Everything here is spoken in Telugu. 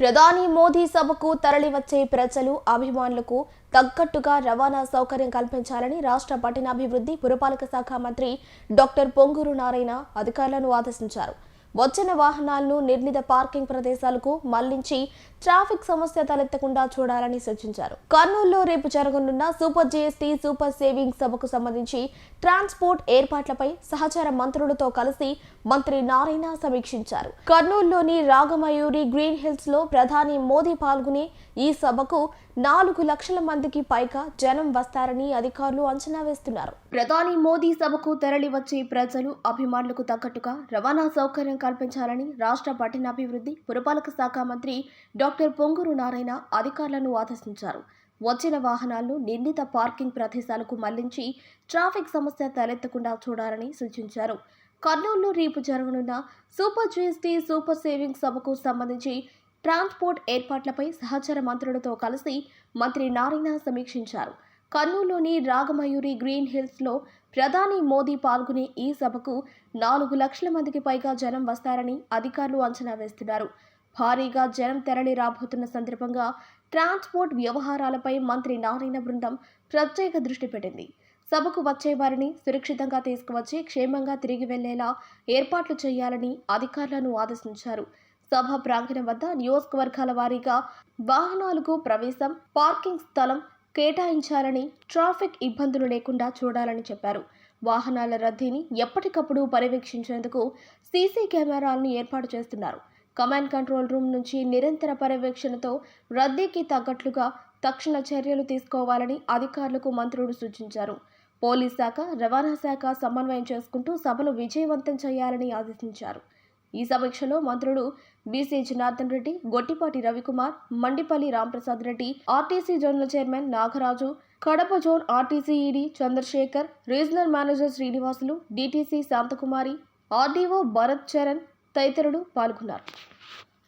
ప్రధాని మోదీ సభకు తరలివచ్చే ప్రజలు అభిమానులకు తగ్గట్టుగా రవాణా సౌకర్యం కల్పించాలని రాష్ట్ర పట్టణాభివృద్ధి పురపాలక శాఖ మంత్రి డాక్టర్ పొంగూరు నారాయణ అధికారులను ఆదేశించారు. వచ్చిన వాహనాలను నిర్ణీత పార్కింగ్ ప్రదేశాలకు మళ్ళించి ట్రాఫిక్ సమస్య తలెత్తకుండా చూడాలని సూచించారు. కర్నూలులో రేపు జరగనున్న సూపర్ జీఎస్టీ సూపర్ సేవింగ్ సభకు సంబంధించి ట్రాన్స్పోర్ట్ ఏర్పాట్లపై సహచార మంత్రులతో కలిసి మంత్రి నారాయణ సమీక్షించారు. కర్నూలులోని రాగమయూరి గ్రీన్ హిల్స్లో ప్రధాని మోదీ పాల్గొనే ఈ సభకు నాలుగు లక్షల మందికి పైగా జనం వస్తారని అధికారులు అంచనా వేస్తున్నారు. ప్రధాని మోదీ సభకు తరలి వచ్చే ప్రజలు అభిమానులకు తగ్గట్టుగా రవాణా సౌకర్యం కల్పించాలని రాష్ట్ర పట్టణాభివృద్ధి పురపాలక శాఖ మంత్రి డాక్టర్ పొంగూరు నారాయణ అధికారులను ఆదేశించారు. వచ్చిన వాహనాలను నిర్ణీత పార్కింగ్ ప్రదేశాలకు మళ్ళించి ట్రాఫిక్ సమస్య తలెత్తకుండా చూడాలని సూచించారు. కర్నూలులో రేపు జరగనున్న సూపర్ జీఎస్టీ సూపర్ సేవింగ్ సభకు సంబంధించి ట్రాన్స్పోర్ట్ ఏర్పాట్లపై సహచర మంత్రులతో కలిసి మంత్రి నారాయణ సమీక్షించారు. కర్నూలులోని రాగమయూరి గ్రీన్ హిల్స్లో ప్రధాని మోదీ పాల్గొనే ఈ సభకు నాలుగు లక్షల మందికి పైగా జనం వస్తారని అధికారులు అంచనా వేస్తున్నారు. భారీగా జనం తెరలి రాబోతున్న సందర్భంగా ట్రాన్స్పోర్ట్ వ్యవహారాలపై మంత్రి నారాయణ బృందం ప్రత్యేక దృష్టి పెట్టింది. సభకు వచ్చే వారిని సురక్షితంగా తీసుకువచ్చి క్షేమంగా తిరిగి వెళ్ళేలా ఏర్పాట్లు చేయాలని అధికారులను ఆదేశించారు. సభ ప్రాంగణం వద్ద నియోజకవర్గాల వారీగా వాహనాలకు ప్రవేశం పార్కింగ్ స్థలం కేటాయించాలని ట్రాఫిక్ ఇబ్బందులు లేకుండా చూడాలని చెప్పారు. వాహనాల రద్దీని ఎప్పటికప్పుడు పర్యవేక్షించేందుకు సీసీ కెమెరాలను ఏర్పాటు చేస్తున్నారు. కమాండ్ కంట్రోల్ రూమ్ నుంచి నిరంతర పర్యవేక్షణతో రద్దీకి తగ్గట్లుగా తక్షణ చర్యలు తీసుకోవాలని అధికారులకు మంత్రులు సూచించారు. పోలీస్ శాఖ రవాణా శాఖ సమన్వయం చేసుకుంటూ సభను విజయవంతం చేయాలని ఆదేశించారు. ఈ సమీక్షలో మంత్రులు B C Janardhan Reddy Gottipati Ravikumar Mandipalli Ramprasad Reddy RTC జోన్ల chairman Nagaraju Kadapa zone RTC ED Chandrasekhar regional manager Srinivasulu DTC Santhakumari RDO Bharat Charan తదితరులు పాల్గొన్నారు.